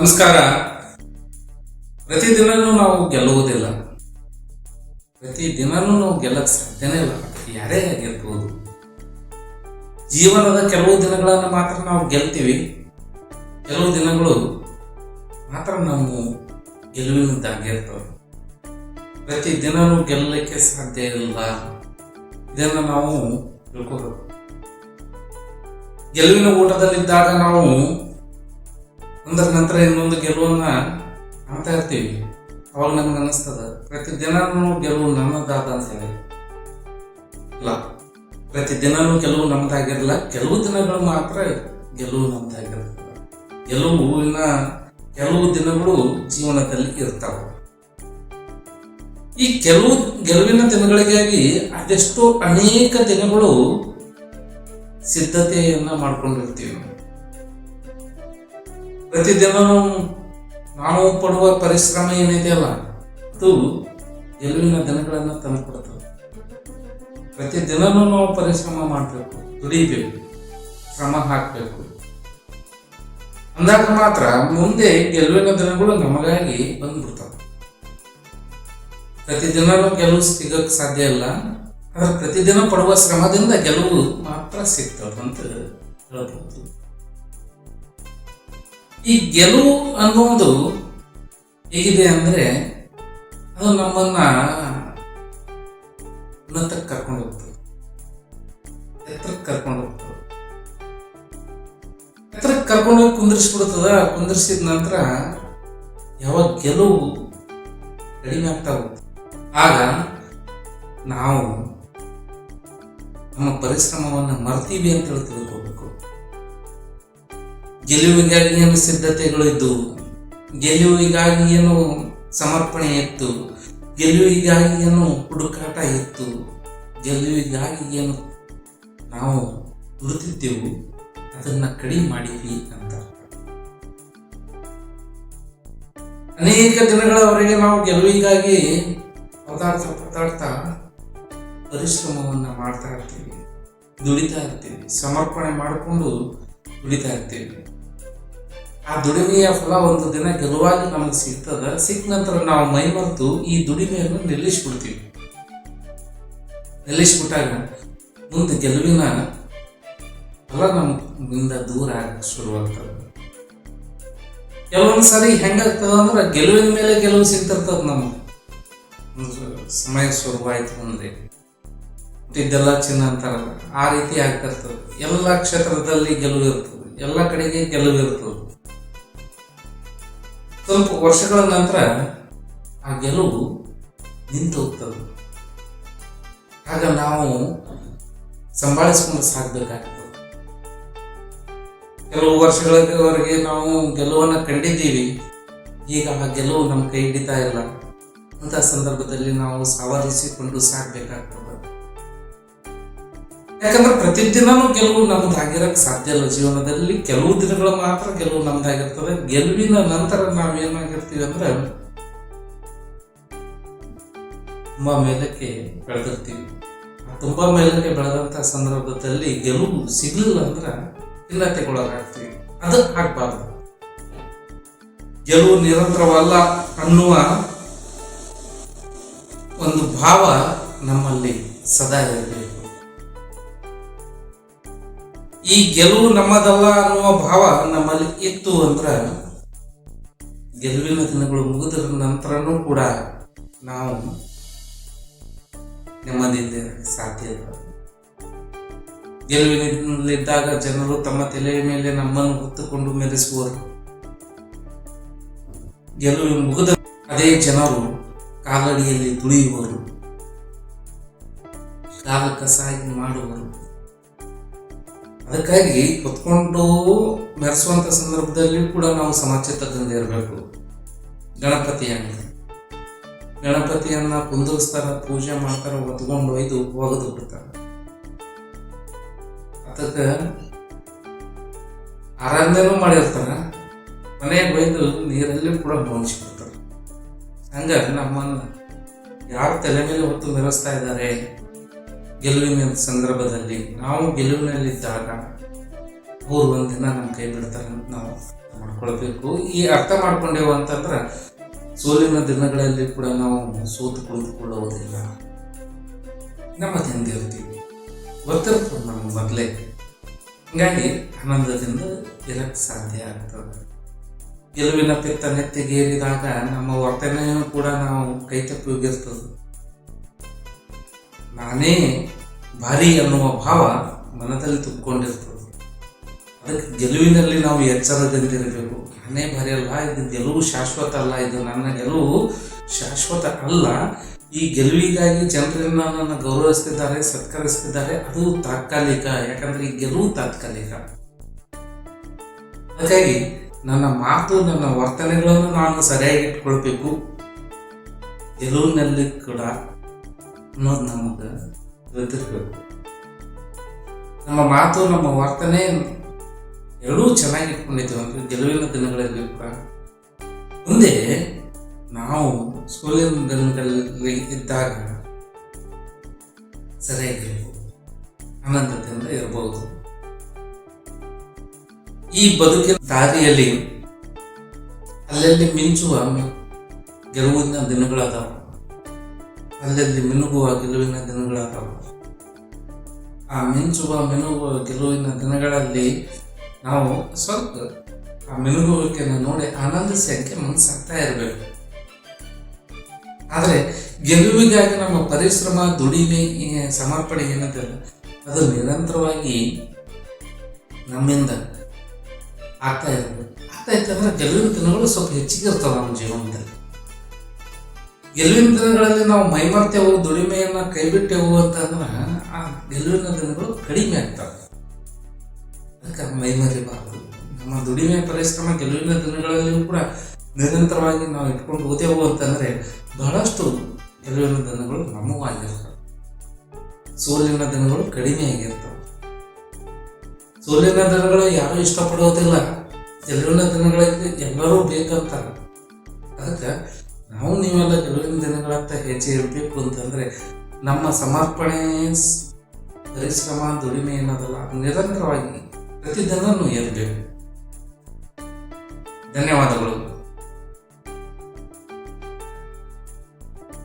ನಮಸ್ಕಾರ. ಪ್ರತಿದಿನನೂ ನಾವು ಗೆಲ್ಲುವುದಿಲ್ಲ. ಪ್ರತಿದಿನನೂ ನಾವು ಗೆಲ್ಲಕ್ಕೆ ಸಾಧ್ಯನೇ ಇಲ್ಲ. ಯಾರೇ ಆಗಿರ್ಬೋದು. ಜೀವನದ ಕೆಲವು ದಿನಗಳನ್ನು ಮಾತ್ರ ನಾವು ಗೆಲ್ತೀವಿ. ಕೆಲವು ದಿನಗಳು ಮಾತ್ರ ನಾವು ಗೆಲುವಿನದ್ದಾಗಿರ್ತವೆ. ಪ್ರತಿ ದಿನನೂ ಗೆಲ್ಲಲಿಕ್ಕೆ ಸಾಧ್ಯ ಇಲ್ಲ. ಇದನ್ನು ನಾವು ತಿಳ್ಕೋಬೇಕು. ಗೆಲುವಿನ ಊಟದಲ್ಲಿದ್ದಾಗ ನಾವು ಒಂದರ ನಂತರ ಇನ್ನೊಂದು ಗೆಲುವನ್ನ ಕಾಣ್ತಾ ಇರ್ತೀವಿ. ಅವಾಗ ನಮ್ಗೆ ಅನ್ನಿಸ್ತದ, ಪ್ರತಿ ದಿನಾನೂ ಗೆಲುವು ನನ್ನದಾದ ಅಂತ ಹೇಳಿ ಇಲ್ಲ, ಪ್ರತಿ ದಿನಾನೂ ಗೆಲುವು ನಮ್ಮದಾಗಿರಲ್ಲ ಕೆಲವು ದಿನಗಳು ಮಾತ್ರ ಗೆಲುವು ನಮ್ಮದಾಗಿರತ್ತ ಗೆಲುವು ಹೂವಿನ, ಕೆಲವು ದಿನಗಳು ಜೀವನದಲ್ಲಿ ಇರ್ತಾವ. ಈ ಕೆಲವು ಗೆಲುವಿನ ದಿನಗಳಿಗಾಗಿ ಅದೆಷ್ಟೋ ಅನೇಕ ದಿನಗಳು ಸಿದ್ಧತೆಯನ್ನ ಮಾಡ್ಕೊಂಡಿರ್ತೀವಿ. ಪ್ರತಿದಿನ ನಾವು ಪಡುವ ಪರಿಶ್ರಮ ಏನಿದೆಯಲ್ಲ ಅದು ಗೆಲುವಿನ ದಿನಗಳನ್ನು ತಂದುಕೊಡ್ತದೆ. ಪ್ರತಿದಿನನೂ ನಾವು ಪರಿಶ್ರಮ ಮಾಡಬೇಕು, ದುಡಿಬೇಕು, ಶ್ರಮ ಹಾಕಬೇಕು. ಅಂದಾಗ ಮಾತ್ರ ಮುಂದೆ ಗೆಲುವಿನ ದಿನಗಳು ನಮಗಾಗಿ ಬಂದ್ಬಿಡ್ತವೆ. ಪ್ರತಿದಿನನೂ ಗೆಲುವು ಸಿಗಕ್ಕೆ ಸಾಧ್ಯ ಇಲ್ಲ, ಆದ್ರೆ ಪ್ರತಿದಿನ ಪಡುವ ಶ್ರಮದಿಂದ ಗೆಲುವು ಮಾತ್ರ ಸಿಗ್ತದೆ ಅಂತ ಹೇಳ್ಬೋದು. ಈ ಗೆಲುವು ಅನ್ನೋದು ಹೇಗಿದೆ ಅಂದ್ರೆ ಅದು ನಮ್ಮನ್ನ ಉನ್ನತಕ್ಕೆ ಕರ್ಕೊಂಡು ಹೋಗ್ತದೆ. ಎತ್ತರಕ್ಕೆ ಕರ್ಕೊಂಡು ಹೋಗ್ತದೆ. ಎತ್ತರಕ್ಕೆ ಕರ್ಕೊಂಡು ಹೋಗಿ ಕುಂದಿರ್ಸ್ಬಿಡ್ತದ, ಕುಂದಿರ್ಸಿದ ನಂತರ ಯಾವಾಗ ಗೆಲುವು ಕಡಿಮೆ ಆಗ್ತಾ ಹೋಗ್ತದೆ ಆಗ ನಾವು ನಮ್ಮ ಪರಿಶ್ರಮವನ್ನು ಮರ್ತೀವಿ ಅಂತ ತಿಳ್ಕೋಬೇಕು ಗೆಲುವಿಗಾಗಿ ಏನು ಸಿದ್ಧತೆಗಳು ಇದ್ದವು ಗೆಲುವಿಗಾಗಿ ಏನು ಸಮರ್ಪಣೆ ಇತ್ತು, ಗೆಲುವಿಗಾಗಿ ಏನು ಹುಡುಕಾಟ ಇತ್ತು, ಗೆಲುವಿಗಾಗಿ ಏನು ನಾವು ದುಡಿತಿದ್ದೆವು ಅದನ್ನ ಕಡಿಮೆ ಮಾಡಿದ್ವಿ ಅಂತ ಅನೇಕ ದಿನಗಳವರೆಗೆ ನಾವು ಗೆಲುವಿಗಾಗಿ ಪದಾರ್ಥ ಪದಾರ್ಥ ಪರಿಶ್ರಮವನ್ನು ಮಾಡ್ತಾ ಇರ್ತೀವಿ, ದುಡಿತಾ ಇರ್ತೀವಿ, ಸಮರ್ಪಣೆ ಮಾಡಿಕೊಂಡು ದುಡಿತಾ ಇರ್ತೀವಿ. ಆ ದುಡಿಮೆಯ ಫಲ ಒಂದು ದಿನ ಗೆಲುವಾಗಿ ನಮಗೆ ಸಿಗ್ತದ. ಸಿಕ್ಕ ನಂತರ ನಾವು ಮೈಮರೆತು ಈ ದುಡಿಮೆಯನ್ನು ನಿಲ್ಲಿಸ್ಬಿಡ್ತೀವಿ. ನಿಲ್ಲಿಸ್ಬಿಟ್ಟಾಗ ಮುಂದೆ ಗೆಲುವಿನ ಫಲ ನಮ್ಮಿಂದ ದೂರ ಆಗಕ್ಕೆ ಶುರುವಾಗ್ತದೆ. ಕೆಲವೊಂದು ಸಾರಿ ಹೆಂಗಾಗ್ತದ ಅಂದ್ರೆ ಗೆಲುವಿನ ಮೇಲೆ ಗೆಲುವು ಸಿಗ್ತಿರ್ತದ ನಮ್ಗೆ. ಸಮಯ ಶುರುವಾಯ್ತು ಅಂದ್ರೆ. ಇದೆಲ್ಲ ಚಿನ್ನ ಅಂತಾರಲ್ಲ ಆ ರೀತಿ ಆಗ್ತಿರ್ತದೆ. ಎಲ್ಲ ಕ್ಷೇತ್ರದಲ್ಲಿ ಗೆಲುವು ಇರ್ತದೆ. ಎಲ್ಲ ಕಡೆಗೆ ಗೆಲುವು ಇರ್ತದೆ. ಸ್ವಲ್ಪ ವರ್ಷಗಳ ನಂತರ ಆ ಗೆಲುವು ನಿಂತು ಹೋಗ್ತದೆ. ಆಗ ನಾವು ಸಂಭಾಳಿಸ್ಕೊಂಡು ಸಾಗಬೇಕಾಗ್ತದೆ ಕೆಲವು ವರ್ಷಗಳವರೆಗೆ ನಾವು ಗೆಲುವನ್ನು ಕಂಡಿದ್ದೀವಿ. ಈಗ ಆ ಗೆಲುವು ನಮ್ಮ ಕೈ ಹಿಡಿತಾ ಇಲ್ಲ. ಅಂತ ಸಂದರ್ಭದಲ್ಲಿ ನಾವು ಸವಾಲಿಸಿಕೊಂಡು ಸಾಗಬೇಕಾಗ್ತದೆ ಯಾಕಂದ್ರೆ ಪ್ರತಿದಿನನೂ ಗೆಲುವು ನಮ್ದಾಗಿರಕ್ಕೆ ಸಾಧ್ಯ ಇಲ್ಲ ಜೀವನದಲ್ಲಿ. ಕೆಲವು ದಿನಗಳು ಮಾತ್ರ ಗೆಲುವು ನಮ್ದಾಗಿರ್ತದೆ ಗೆಲುವಿನ ನಂತರ ನಾವೇನಾಗಿರ್ತೀವಿ ಅಂದ್ರೆ ತುಂಬಾ ಮೇಲಕ್ಕೆ ಬೆಳೆದಿರ್ತೀವಿ. ತುಂಬಾ ಮೇಲಕ್ಕೆ ಬೆಳೆದಂತ ಸಂದರ್ಭದಲ್ಲಿ ಗೆಲುವು ಸಿಗಲಿಲ್ಲ ಅಂದ್ರೆ ಖಿನ್ನತೆಗೊಳಗಾಗ್ತೀವಿ ಅದು ಆಗ್ಬಾರ್ದು. ಗೆಲುವು ನಿರಂತರವಲ್ಲ ಅನ್ನುವ ಒಂದು ಭಾವ ನಮ್ಮಲ್ಲಿ ಸದಾ ಇರಬೇಕು. ಈ ಗೆಲುವು ನಮ್ಮದಲ್ಲ ಅನ್ನುವ ಭಾವ ನಮ್ಮಲ್ಲಿ ಇತ್ತು ಅಂದ್ರೆ ಗೆಲುವಿನ ದಿನಗಳು ಮುಗಿದ ನಂತರನೂ ಕೂಡ ನಾವು ನೆಮ್ಮದಿಯಿಂದ ಸಾಧ್ಯ ಗೆಲುವಿನಲ್ಲಿದ್ದಾಗ ಜನರು ತಮ್ಮ ತಲೆಯ ಮೇಲೆ ನಮ್ಮನ್ನು ಹೊತ್ತುಕೊಂಡು ಮೆರೆಸುವರು. ಗೆಲುವು ಮುಗಿದ ಅದೇ ಜನರು ಕಾಲಡಿಯಲ್ಲಿ ತುಳಿಯುವರು. ಕಾಲ ಸಹಾಯ ಮಾಡುವರು. ಅದಕ್ಕಾಗಿ ಕುತ್ಕೊಂಡು ಮೆರೆಸುವಂಥ ಸಂದರ್ಭದಲ್ಲಿ ಕೂಡ ನಾವು ಸಮಚಿತ್ತದಿಂದ ಇರಬೇಕು. ಗಣಪತಿಯನ್ನು. ಗಣಪತಿಯನ್ನ ಕುಂದಿರಿಸ್ತಾರ, ಪೂಜೆ ಮಾಡ್ತಾರ, ಹೊತ್ಕೊಂಡು ಒಯ್ದು ಒಗೆದು ಬಿಡ್ತಾರ. ಅದಕ್ಕೆ ಆರಾಧನೆನೂ ಮಾಡಿರ್ತಾರ, ಮನೆಗೆ ಒಯ್ದು ನೀರಲ್ಲಿ ಕೂಡ ಮುಗಿಸ್ಬಿಡ್ತಾರ ಹಂಗ ನಮ್ಮನ್ನ ಯಾರು ತಲೆ ಮೇಲೆ ಹೊತ್ತು ಮೆರೆಸ್ತಾ ಇದ್ದಾರೆ ಗೆಲುವಿನ ಸಂದರ್ಭದಲ್ಲಿ ನಾವು ಗೆಲುವಿನಲ್ಲಿದ್ದಾಗ ಅವ್ರು ಒಂದಿನ ನಮ್ಮ ಕೈ ಬಿಡ್ತಾರೆ ಅಂತ ನಾವು ಮಾಡ್ಕೊಳ್ಬೇಕು. ಈ ಅರ್ಥ ಮಾಡ್ಕೊಂಡೇವು ಅಂತಂದ್ರೆ ಸೋಲಿನ ದಿನಗಳಲ್ಲಿ ಕೂಡ ನಾವು ಸೋತು ಕುಳಿತುಕೊಳ್ಳುವುದಿಲ್ಲ. ನಮ್ಮ ಹಿಂದಿರ್ತೀವಿ ಗೊತ್ತಿರ್ತದೆ ನಮ್ಮ ಮೊದಲೇ ಹೀಗಾಗಿ ಆನಂದದಿಂದ ಇರಕ್ಕೆ ಸಾಧ್ಯ ಆಗ್ತದೆ. ಗೆಲುವಿನ ಪಿತ್ತ ನೆತ್ತಿಗೇರಿದಾಗ ನಮ್ಮ ವರ್ತನೆಯನ್ನು ಕೂಡ ನಾವು ಕೈ ತಪ್ಪಿ ಹೋಗಿರ್ತದೆ ನಾನೇ ಭಾರಿ ಅನ್ನುವ ಭಾವ ಮನದಲ್ಲಿ ತುಂಬಿಕೊಂಡಿರ್ತದೆ. ಅದಕ್ಕೆ ಗೆಲುವಿನಲ್ಲಿ ನಾವು ಎಚ್ಚರದಿಂದಿರಬೇಕು. ನಾನೇ ಭಾರಿ ಅಲ್ಲ, ಇದು ಗೆಲುವು ಶಾಶ್ವತ ಅಲ್ಲ, ಇದು ನನ್ನ ಗೆಲುವು ಶಾಶ್ವತ ಅಲ್ಲ. ಈ ಗೆಲುವಿಗಾಗಿ ಜನರನ್ನ ನನ್ನ ಗೌರವಿಸ್ತಿದ್ದಾರೆ, ಸತ್ಕರಿಸ್ತಿದ್ದಾರೆ, ಅದು ತಾತ್ಕಾಲಿಕ, ಯಾಕಂದ್ರೆ ಈ ಗೆಲುವು ತಾತ್ಕಾಲಿಕ. ಹಾಗಾಗಿ ನನ್ನ ಮಾತು, ನನ್ನ ವರ್ತನೆಗಳನ್ನು ನಾನು ಸರಿಯಾಗಿ ಇಟ್ಕೊಳ್ಬೇಕು. ಗೆಲುವಿನಲ್ಲಿ ಕೂಡ ಅನ್ನೋದು ನಮಗೆ ಗೊತ್ತಿರಬೇಕು. ನಮ್ಮ ಮಾತು, ನಮ್ಮ ವರ್ತನೆ ಎರಡೂ ಚೆನ್ನಾಗಿ ಇಟ್ಕೊಂಡಿದ್ದೇವೆ ಅಂದ್ರೆ ಗೆಲುವಿನ ದಿನಗಳಲ್ಲಿ ಮುಂದೆ ನಾವು ಸೋಲಿನ ದಿನಗಳಲ್ಲಿ ಇದ್ದಾಗ ಸರಿಯಾಗಿರ್ಬೋದು. ಆನಂದದಿಂದ ಇರಬಹುದು ಈ ಬದುಕಿನ ದಾರಿಯಲ್ಲಿ, ಅಲ್ಲಲ್ಲಿ ಮಿಂಚುವ ಗೆಲುವಿನ ದಿನಗಳದಾವ. ಅಲ್ಲಲ್ಲಿ ಮಿನುಗುವ ಗೆಲುವಿನ ದಿನಗಳಾದವು ಆ ಮಿಂಚುವ ಮಿನುಗುವ ಗೆಲುವಿನ ದಿನಗಳಲ್ಲಿ ನಾವು ಸ್ವಲ್ಪ ಆ ಮಿನುಗುವಿಕೆಯನ್ನು ನೋಡಿ ಆನಂದಿಸಕ್ಕೆ ಮನಸ್ಸಾಗ್ತಾ ಇರಬೇಕು. ಆದರೆ ಗೆಲುವಿಗಾಗಿ ನಮ್ಮ ಪರಿಶ್ರಮ, ದುಡಿಮೆ ಸಮರ್ಪಣೆ ಏನಂತ ಅದು ನಿರಂತರವಾಗಿ ನಮ್ಮಿಂದ ಆಗ್ತಾ ಇರಬೇಕು. ಆಗ್ತಾ ಇತ್ತಂದ್ರೆ ಗೆಲುವಿನ ದಿನಗಳು ಸ್ವಲ್ಪ ಹೆಚ್ಚಿಗೆ ಇರ್ತವೆ ನಮ್ಮ ಜೀವನದಲ್ಲಿ. ಗೆಲುವಿನ ದಿನಗಳಲ್ಲಿ ನಾವು ಮೈಮರ್ತೇವು ದುಡಿಮೆಯನ್ನ ಕೈಬಿಟ್ಟೆವು ಅಂತಂದ್ರೆ ಆ ಗೆಲುವಿನ ದಿನಗಳು ಕಡಿಮೆ ಆಗ್ತವೆ. ಅದಕ್ಕೆ ಮೈಮರಿಬಾರದು ನಮ್ಮ ದುಡಿಮೆ ಪರಿಶ್ರಮ ಗೆಲುವಿನ ದಿನಗಳಲ್ಲಿಯೂ ಕೂಡ ನಿರಂತರವಾಗಿ ನಾವು ಇಟ್ಕೊಂಡು ಹೋದೆವು ಅಂತಂದ್ರೆ ಬಹಳಷ್ಟು ಗೆಲುವಿನ ದಿನಗಳು ನಮ್ಮವಾಗಿರ್ತವೆ. ಸೋಲಿನ ದಿನಗಳು ಕಡಿಮೆ ಆಗಿರ್ತವೆ. ಸೋಲಿನ ದಿನಗಳು ಯಾರು ಇಷ್ಟಪಡೋದಿಲ್ಲ. ಗೆಲುವಿನ ದಿನಗಳಲ್ಲಿ ಎಲ್ಲರೂ ಬೇಕಂತಾರೆ ಅದಕ್ಕೆ ನಾವು ನೀವೆಲ್ಲ ಗೆಲುವಿನ ದಿನಗಳತ್ತ ಹೆಜ್ಜೆ ಇರಬೇಕು ಅಂತಂದ್ರೆ ನಮ್ಮ ಸಮರ್ಪಣೆ, ಪರಿಶ್ರಮ, ದುಡಿಮೆ ಏನದಲ್ಲ ನಿರಂತರವಾಗಿ ಪ್ರತಿದಿನ ಇರಬೇಕು ಧನ್ಯವಾದಗಳು.